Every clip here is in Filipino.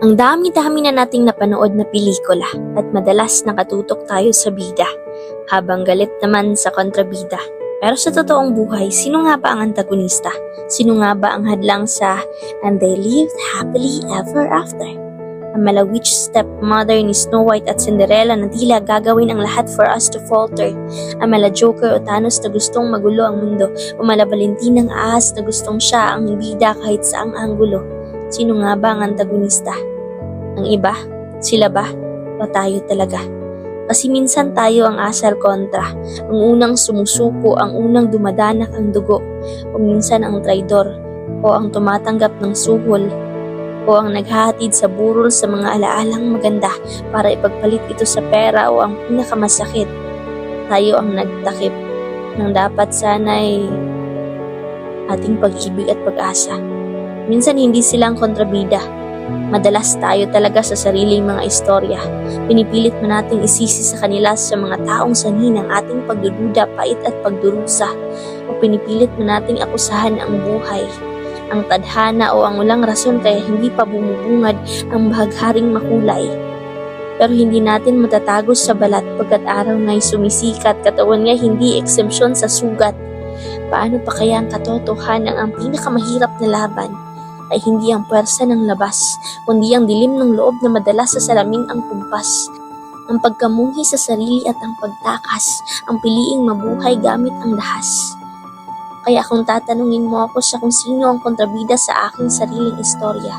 Ang dami-dami na nating napanood na pelikula at madalas nakatutok tayo sa bida, habang galit naman sa kontrabida. Pero sa totoong buhay, sino nga ba ang antagonista? Sino nga ba ang hadlang sa And They Lived Happily Ever After? Ang malawitch stepmother ni Snow White at Cinderella na tila gagawin ang lahat for us to falter. Ang mala Joker o Thanos na gustong magulo ang mundo. O mala Valentinang ahas na gustong siya ang bida kahit saang anggulo. Sino nga ba ang antagonista? Ang iba? Sila ba? O tayo talaga? Kasi minsan tayo ang asal kontra, ang unang sumusuko, ang unang dumadanak ang dugo, o minsan ang traidor, o ang tumatanggap ng suhol, o ang naghahatid sa burol sa mga alaalang maganda para ipagpalit ito sa pera o ang pinakamasakit. Tayo ang nagtakip ng dapat sana'y ating pag-ibig at pag-asa. Minsan hindi silang kontrabida. Madalas tayo talaga sa sariling mga istorya. Pinipilit man nating isisi sa kanila sa mga taong sanhi ng ating pagdududa, pait at pagdurusa. O pinipilit man nating akusahan ang buhay, ang tadhana o ang walang rason kaya hindi pa bumubungad ang bahagharing makulay. Pero hindi natin matatagos sa balat pagkat araw nga'y sumisikat, katawan nga hindi exemption sa sugat. Paano pa kaya ang katotohanan ang pinakamahirap na laban? Ay hindi ang puwersa ng labas, kundi ang dilim ng loob na madalas sa salaming ang kumpas. Ang pagkamuhi sa sarili at ang pagtakas, ang piliing mabuhay gamit ang dahas. Kaya kung tatanungin mo ako sa kung sino ang kontrabida sa aking sariling istorya,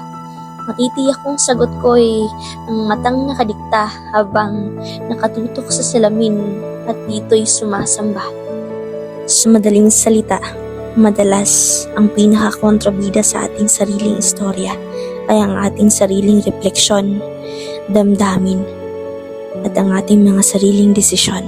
matitiyak kong sagot ko ay ang matang nakadikta habang nakatutok sa salamin at dito'y sumasamba. Sa madaling salita, Madalas, ang pinaka-kontrabida sa ating sariling istorya ay ang ating sariling refleksyon, damdamin, at ang ating mga sariling desisyon.